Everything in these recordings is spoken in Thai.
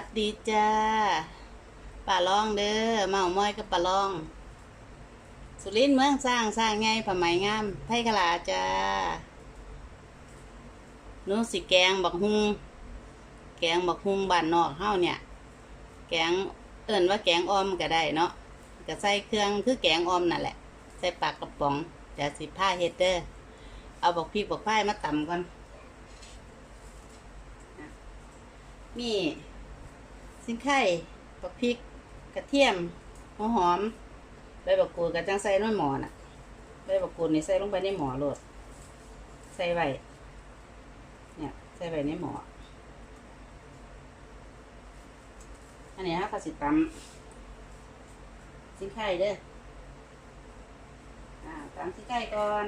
วัสดีจ้าป่าลองเด้อเมาม้อยกับป่าลอง สุรินทร์เมืองสร้างสร้างไงผ้าไหมงามไผ่ขลาจ้านูสิแกงบักฮุงแกงบักฮุงบ้านนอกเฮาเนี่ย แกงเอิ่นว่าแกงออมก็ได้เนาะก็ใส่เครื่องคือแกงออมนั่นแหละ ใส่ปากกระป๋องจะสิผ้าเฮ็ดเด้อเอาบักพริกบักไผ่มาตำก่อนมี สิงไข่บักพริก กระเทียมหัวหอมใบบักกูดกับจังใส่น้ำหมอน่ะใบบักกูดนี่ใส่ลงไปในหมอโลด ใส่ไว้เนี่ยใส่ไว้ในหมออันนี้ฮะกสิตำสิงไข่เด้ออ่าตำสิงไข่ก่อน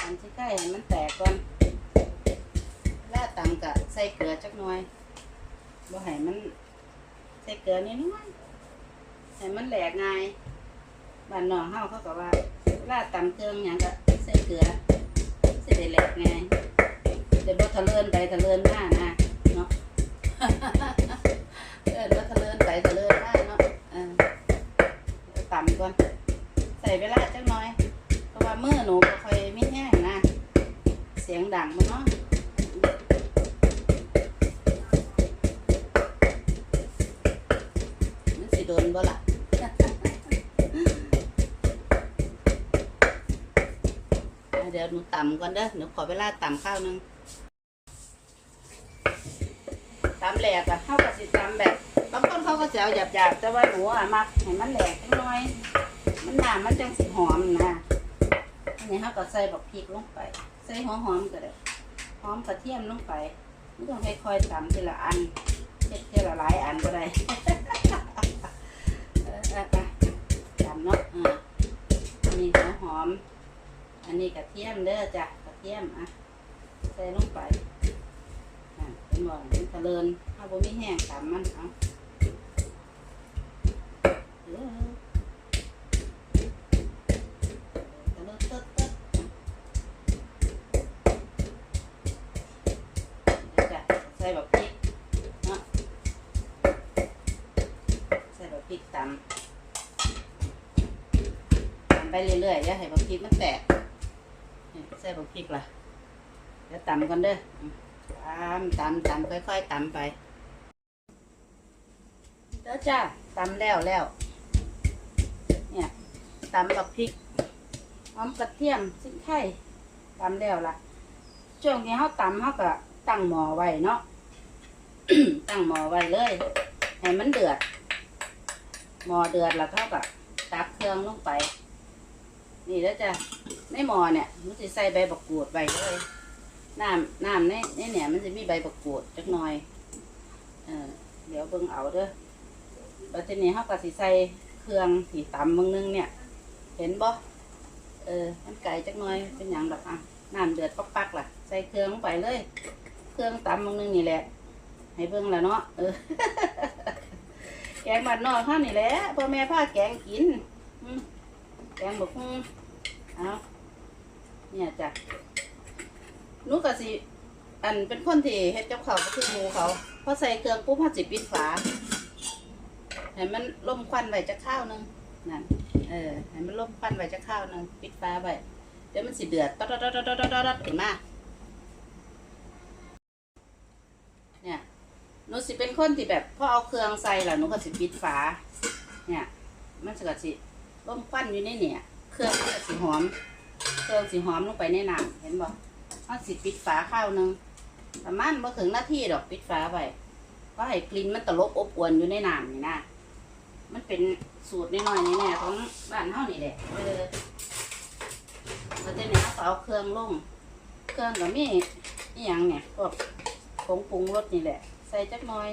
ตำสิงไข่ให้มันแตกก่อนแล้วตำกะใส่เกลือจักหน่อย บ่ให้มันใส่เกลือนิดน้อยให้มันแหลกง่ายบ้านนอกเฮาเขาก็ว่าลาดตำเครื่องหยังก็ใส่เกลือสิได้แหลกง่ายเดี๋ยวบ่ทะเลินไปทะเลินมานะเนาะเออบ่ทะเลินไปทะเลินมาเนาะเออตำก่อนใส่เวลาจักหน่อย เพราะว่ามือหนูบ่ค่อยมีแห้งนะ เสียงดังมันเนาะ นสิโดนบ่ล่ะเดี๋ยวหนูต่ำก่อนเด้อหนูขอเวลาต่ำข้าวหนึงต่ำแหลกอะเข้ากับสิต่ำแบบบางคนเขาก็จะเอาหยาบๆแต่ว่าหนูอะมักให้มันแหลกจังน้อย มันหนามันจังสิหอมนะอันนี้เขาก็ใส่บักพริกลงไป ใส่หัวหอมก็ได้หอมกระเทียมลงไปไม่ต้องค่อยๆต่ำทีละอันเฮ็ดทีละหลายอันก็ได้ เนาะอ่าอันนี้หัวหอม อันนี้กระเทียมเด้อจ้ะกระเทียมอะใส่ลงไปอะเป็นบ่อนเป็นทะเลินถ้าบ่มีแห้งตำมันเอาเออเติ๊ดตึ๊ดจ้ะใส่แบบ เรื่อยๆอย่าให้บะพริกมันแตกใส่บะพริกล่ะเดี๋ยวตำกันเด้อตำตำตำค่อยๆตำไปเด้อจ้าตำแล้วแล้วเนี่ยตำบพริกหอมกระเทียมสิ้นไข่ตำแล้วล่ะช่วงนี้เขาตำเขาก็ตั้งหม้อไว้เนาะตั้งหม้อไว้เลยให้มันเดือดหม้อเดือดแล้วเขาก็ตักเครื่องลงไป นี่แล้วจะในหม้อเนี่ยมันจะใส่ใบบักกูดไว้เลยน้ำน้ำในในเนี่ยมันจะมีใบบักกูดจักหน่อยเออเดี๋ยวเบิ่งเอาเด้อแล้วทีนี้เขาก็สิใส่เครื่องสีตำเบางนึงเนี่ย เห็นบ่เออมันไก่จักหน่อยเป็นอย่างดอกอะน้ำเดือดปักๆล่ะ ใส่เครื่องลงไปเลย เครื่องตำเบางนึงนี่แหละ ให้เบิ่งแล้วเนาะเออแกงบ้านอกเท่านี่แหละพ่อแม่พาแกงกิน อืม แกงบกฮุ่งเอาเนี่ยจ้ะหนูก็สิ อันเป็นคนที่เฮ็ดกับเขาก็คือหมูเขาพอใส่เครื่องปุ๊บเขาสิปิดฝาให้มันล่มควันไว้จะข้าวหนึงนั่นเออให้มันล่มควันไว้จะข้าวหนึงปิดฝาไว้เดี๋ยวมันสิเดือดตอดตอดตอดตอดตอดตอดขึ้นมาเนี่ยหนูสิเป็นคนที่แบบพอเอาเครื่องใส่แล้วหนูก็สิปิดฝา เนี่ย มันจะก็สิ ร่มควันอยู่ในเนี่ย เครื่องมันก็สิหอม เครื่องสิหอมลงไปในน้ำเห็นบ่เอาสิปิดฝาข้าวหนึงประมาณบ่ถึงนาทีดอกปิดฝาไว้ก็ให้กลิ่นมันตลบอบอวนอยู่ในน้ำนี่นะมันเป็นสูตรน้อยๆนี่แน่ของบ้านเฮานี่แหละเออแล้วทีนี้เราก็เอาเครื่องลงเครื่องก็มีอีหยังเนี่ยพวกผงปรุงรสนี่แหละ ใส่จักหน่อย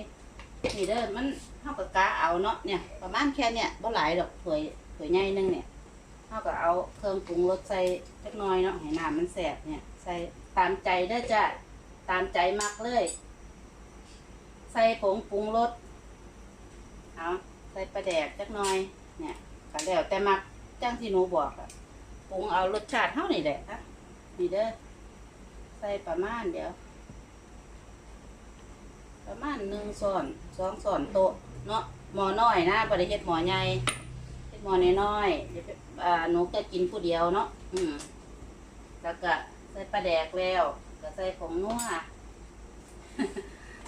นี่เด้อมันเฮาก็กะเอาเนาะเนี่ยประมาณแค่เนี่ยบ่หลายดอกถวย ถ้วใหญ่หนึงเนี่ยเฮาก็เอาเครื่องปรุงรสใส่จักน่อยเนาะให้น้ำมันแซ่บเนี่ย ใส่ตามใจเด้จ้ะตามใจมักเลย ใส่ผงปรุงรสเอาใส่ปลาแดกจักน่อย เนี่ยก็แล้วแต่มักจังที่หนูบอกอะปรุงเอารสชาติเท่านี่แหละนะนี่เด้อใส่ประมาณเดี๋ยว ประมาณหนึ่งส่อนสองส่อนโต๊ะเนาะหมอน้อยนะบริเฮ็ดหมอใหญ่ หมอน้อยๆเดี๋ยวอ่าหนูก็กินผู้เดียวเนาะอืมแล้วก็ใส่ปลาแดกแล้ว ก็ใส่ผงนัว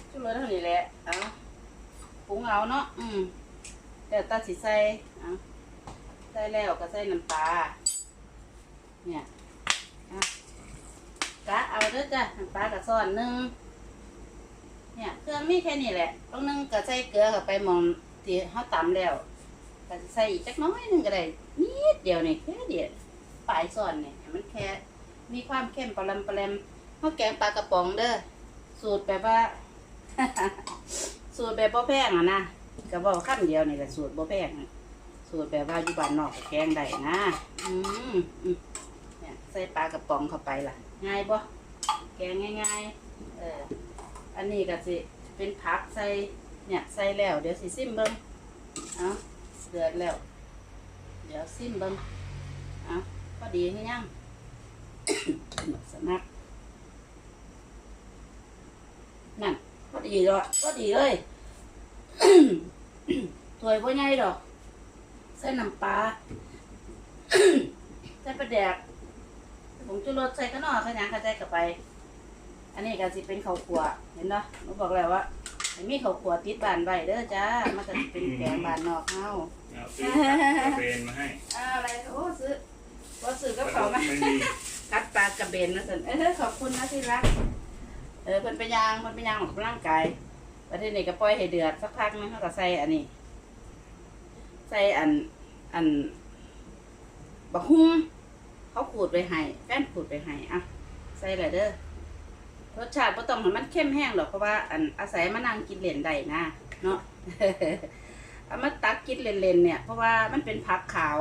ชุดเลยเท่านี้แหละเอาปรุงเอาเนาะอืมเดี๋ยวตาสิใส่เอาใส่แล้วก็ใส่น้ำปลาเนี่ยกะเอาเด้อจ้ะน้ำปลากับซ่อนหนึงเนี่ยเครื่องมีแค่นี้แหละต้องนึ่งก็ใส่เกลือเข้าไปหมองที่เฮาตำแล้ว ก็สิใส่อีกจักน้อยหนึงก็ได้นิดเดียวนี่แค่เดียวปลายซ่อนเนี่ยให้มันแค่มีความเข้มปลาลำปลาแลมเฮาแกงปลากระป๋องเด้อสูตรแบบว่า สูตรแบบบ่แพงอะนะก็บอกคำเดียวนี่แหละสูตรบ่แพงสูตรแบบว่าอยู่บ้านนอกก็แกงได้นะอืมอืมเนี่ยใส่ปลากระป๋องเข้าไปล่ะ ง่ายบ่แกงง่ายๆเอออันนี้ก็สิเป็นผักใส่เนี่ยใส่แล้วเดี๋ยวสิซิมเบิ้งเอา เดือดแล้ว เดี๋ยวซิมบิ้งเอาพอดีให้ยังสมักนั่นพอดีเลยพอดีเลยถวยพ่อใหญ่ดอกใส่น้ำปลาใส่ปลาแดกผมจะรสใส่ข้างนอกข้างยังข้าใจกับไป อันนี้ก็สิเป็นข้าวคั่วเห็นเนาะหนูบอกแล้วว่า ให้มีข้าวคั่วติดบ้านไว้เด้อจ้า มันก็สิเป็นแกงบ้านนอกเฮาเอาซื้อกระเบนมาให้อ้าวอะไรโอ้ซื้อบ่ซื้อกับเขาวมา ไม่มีกัดปลากระเบนนะสันเออขอบคุณนะที่รัก เออเพิ่นไปย่างเพิ่นไปย่างออกกำลังกายประเทศนี้ก็ปล่อยให้เดือดสักพักนึงเขาก็ใส่อันนี้ ใส่อันอันบักฮุ้งเขาขูดไปให้แฟนขูดไปให้อะ ใส่เลยเด้อ รสชาติบ่ต้องให้มันเข้มแห้งหรอกเพราะว่าอันอาศัยมานั่งกินเหรียญได้นะเนาะ เอามาตักกินเล่นๆเนี่ย เพราะว่ามันเป็นผักขาว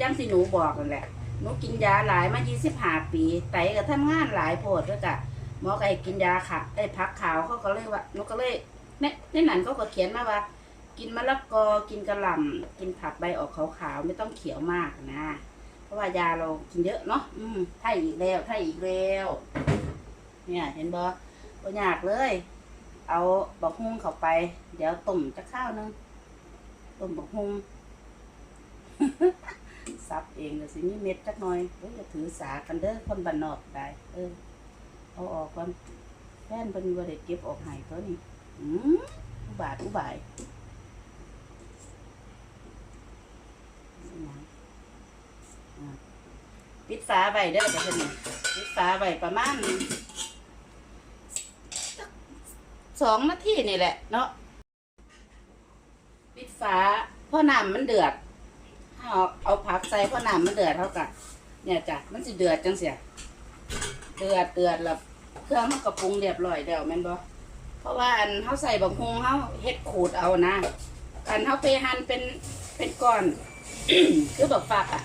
จังสิหนูบอกนั่นแหละหนูกินยาหลายมา25ปีไตก็ทำงานหลายโพดแล้วก็หมอก็ให้กินยาค่ะไอ้พักขาวเขาก็เลยว่าหนูก็เลยในในนั้นเขาก็เขียนมาว่า กินมะละกอกินกระหล่ำกินผักใบออกขาวๆไม่ต้องเขียวมากนะ เพราะว่ายาเรากินเยอะเนาะอืมไทยอีกแล้วไทยอีกแล้ว เนี่ย เห็นบ่บ่ยากเลย เอาบักฮุ้งเข้าไป เดี๋ยวต้มจะข้าวนึงต้มบักฮุ้งซับเองเลยวสิมีเม็ดจักหน่อยเฮ้ยจะถือสากันเด้อคนบ้านนอกได้ เออ เอาออกก่อนแฟนเป็นบ่ได้เก็บออกให้ตัวนี้อืมอุบาทอุบายปิดฝาไว้เด้อเดี๋ยวนี้ปิดฝาไว้ประมาณสัก สองนาทีนี่แหละเนาะปิดฝาเพราะน้ำมันเดือดเอาเอาผักใส่เพราะน้ำมันเดือดเท่ากันเนี่ยจ้ะมันสิเดือดจังเสียเดือดเดือดแล้วเครื่องมันก็ปรุงเรียบร้อยแล้วแม่นบ่เพราะว่าอันเขาใส่บะฮุงเขาเฮ็ดขูดเอานะอันเขาไปหั่นเป็นเป็นก้อนคือแบบฝักอะ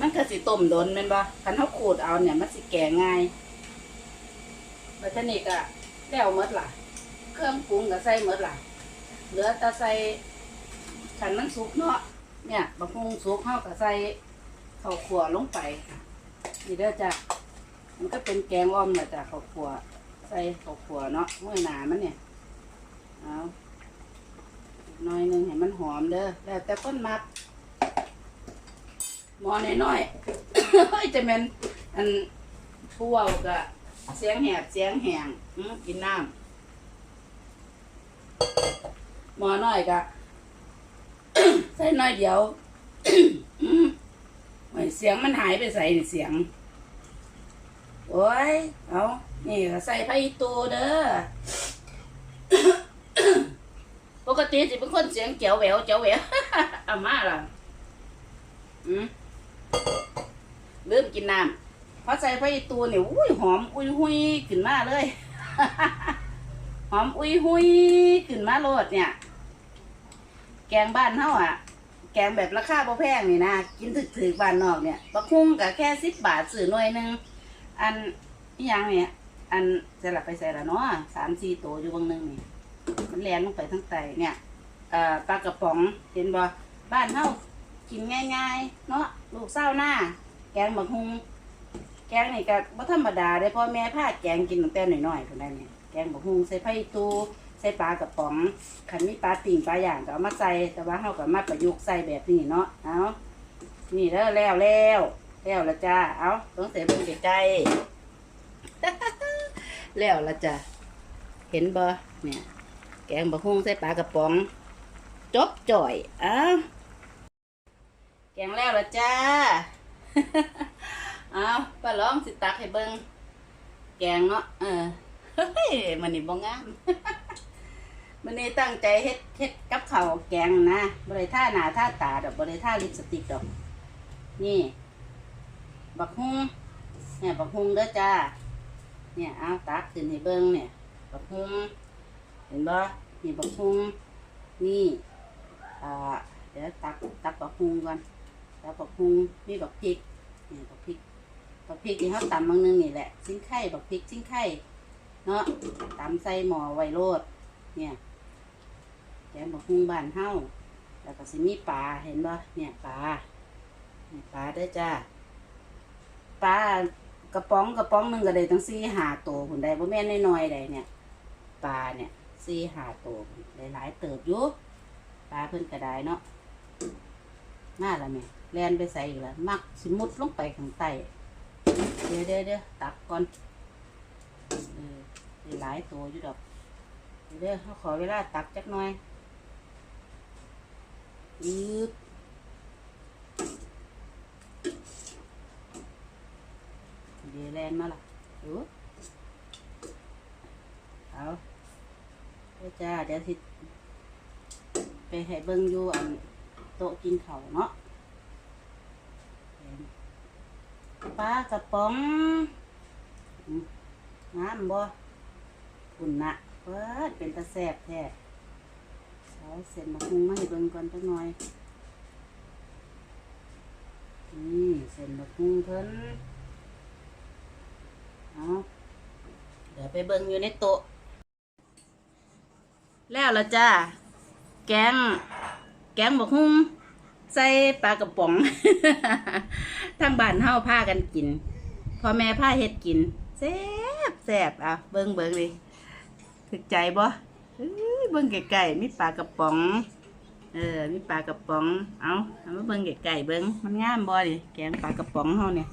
มันก็สิต้มโดนแม่นบ่คันเขาขูดเอาเนี่ยมันสิแก่ง่ายบัดเทอนี้ก็แล้วมดล่ะ เครื่องปรุงก็ใส่หมดล่ะเหลือแต่ใส่ขันมันสุกเนาะเนี่ยบะฮุงสุกเข้ากับใส่ข้าวขัวลงไปนี่เด้อจ้ะมันก็เป็นแกงอ้อมแหละจ้ะข้าวขัวใส่ข้าวขัวเนาะห้วยหนามันเนี่ยเอาหน้อยหนึงให้มันหอมเด้อแล้วแต่คนมักหมอน้อยๆเฮ้ยจะเป็นอันผู้เว้าก็เสียงแหบเสียงแหงกินน้ำ หมอน้อยก็ใส่น้อยเดียวอืมโอ้ยเสียงมันหายไปใส่เสียง โอ้ย เอานี่ก็ใส่ไผ่ตูเด้อ ปกติสิเป็นคนเสียงเจียวแหววเจียวแหววอามาล่ะอืมลืมกินน้ำพอใส่ไผ่ตูนี่ยอุ้ยหอม อุ้ยหุยขึ้นมาเลย หอมอุ้ยหุยขึ้นมาโลดเนี่ย แกงบ้านเฮาอะ แกงแบบราคาบ่แพงนี่นะกินถึกถือๆบ้านนอกเนี่ยบักคุ้งก็แค่สิบบาทซื้อหน่วยหนึงอันอีหยังเนี่ย อันจะหลับไปใส่ละเนาะสามสี่ตัวอยู่บางหนึงนี่มันแลนลงไปทั้งไตเนี่ยเอ่อปลากระป๋องเห็นบ่บ้านเฮากินง่ายๆ เนาะลูกเศร้าหน้า แกงบักฮุงแกงนี่ก็บ่ธรรมดาเด้พ่อแม่พาแกงกินตั้งแต่น้อยๆพุ่นได้เนี่ย แกงบกฮุงใส่ไผ่ตูใส่ปลากระป๋องขันมีปลาปิ่งปลาอย่างก็เอามาใส่แต่ว่าเขาก็มาประยุกต์ใส่แบบนี้เนาะเอานี่แล้วแล้วแล้วแล้วละจ้าเอาต้องเสียเบิ่งใกล้ๆแล้วละจ้าเห็นบ่เนี่ย แกงบะฮุงใส่ปลากระป๋อง จบจ่อยอ้าแกงแล้วละจ้าเอาป้าล้อมสิตักให้เบิ่งแกงเนาะเออ เฮ้ยมันนี่บ่งามมันนี่ตั้งใจเฮ็ดเฮ็ดกับข้าวแกงนะบ่ได้ท่าหนาท่าตาดอกบ่ได้ท่าลิปสติกดอก นี่ บักฮุงเนี่ยบักฮุงเด้อจ้า เนี่ยเอาตักขึ้นให้เบิ่งเนี่ย บักฮุงเห็นบ่นี่บักฮุงนี่อ่าเดี๋ยวตักตักบักฮุงก่อนตักบักฮุงนี่บักพริกนี่บักพริกบักพริกที่เขาตำบางนึงนี่แหละ ซิ้นไข่บักพริกซิ้นไข่ เนาะตำใส่หม้อไว้โรดเนี่ยแกงบักฮุ่งบ้านเฮาแล้วก็สิมีปลาเห็นบ่เนี่ยปลาเนี่ยปลาเด้จ้าปลากระป๋องกระป๋องหนึ่งก็ได้ตั้งสี่ห้าตัวคุณได้บ่แม่นน้อยๆได้เนี่ยปลาเนี่ยสี่ห้าตัวได้หลายเติบอยู่ปลาเพิ่นก็ได้เนาะน่าละแม่แลนไปใส่อีกแล้วมักสิมุดลงไปข้างใต้เดี๋ยวเดี๋ยวเดี๋ยวตักก่อน อได้หลายตัวอยู่ดอกเดี๋ยวเขาขอเวลาตักจักหน่อยยืบเดี๋ยวแลนมาละดูเอาเดี๋ยวจ้าเดี๋ยวสิไปให้เบิ่งอยู่อันโต๊ะกินข้าเนาะปลากระป๋องอืมน้ำบ่ คุณนะเปิดเป็นตะแสบแท้เอาเส้นมะฮุงมาให้เบิ่งก่อนจักหน่อย นี่เส้นมะฮุงเพิ่นเอาเดี๋ยวไปเบิ่งอยู่ในโต๊ะ แล้วละจ้า แกง แกงบะฮุงใส่ปลากระป๋อง ทางบ้านเฮาพากันกิน พ่อแม่พาเฮ็ดกินแซ่บแซ่บอะ เบิ่งเบิ่งเลย ถึกใจบ่เอ้ยเบิ่งไก่ๆมีปลากระป๋อง เออ มีปลากระป๋อง เอาเอามาเบิ่งไก่ๆเบิ่งมันงามบ่ดิแกงปลากระป๋องเฮาเนี่ย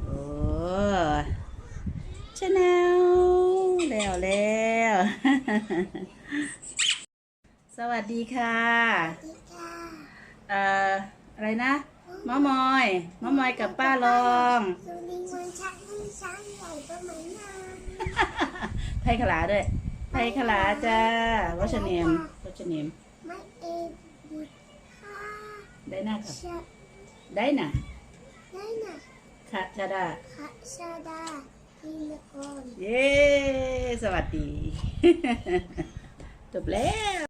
โอ้ชาแนลแล้วแล้วสวัสดีค่ะเอ่ออะไรนะมะมอยมะมอยกับป้าลองสุรินทร์มันชักให้ช้างใหญ่ประมาณนั้นไทยขลาด้วย ไทยขลาจ้าวัชเนียมวัชเนียมไม่เอ็ดบุตรค่ะได้หน้าค่ะชะได้น่ะได้น่ะค่ะชาดาคะชาดาฮินกรเย้ สวัสดี จบแล้ว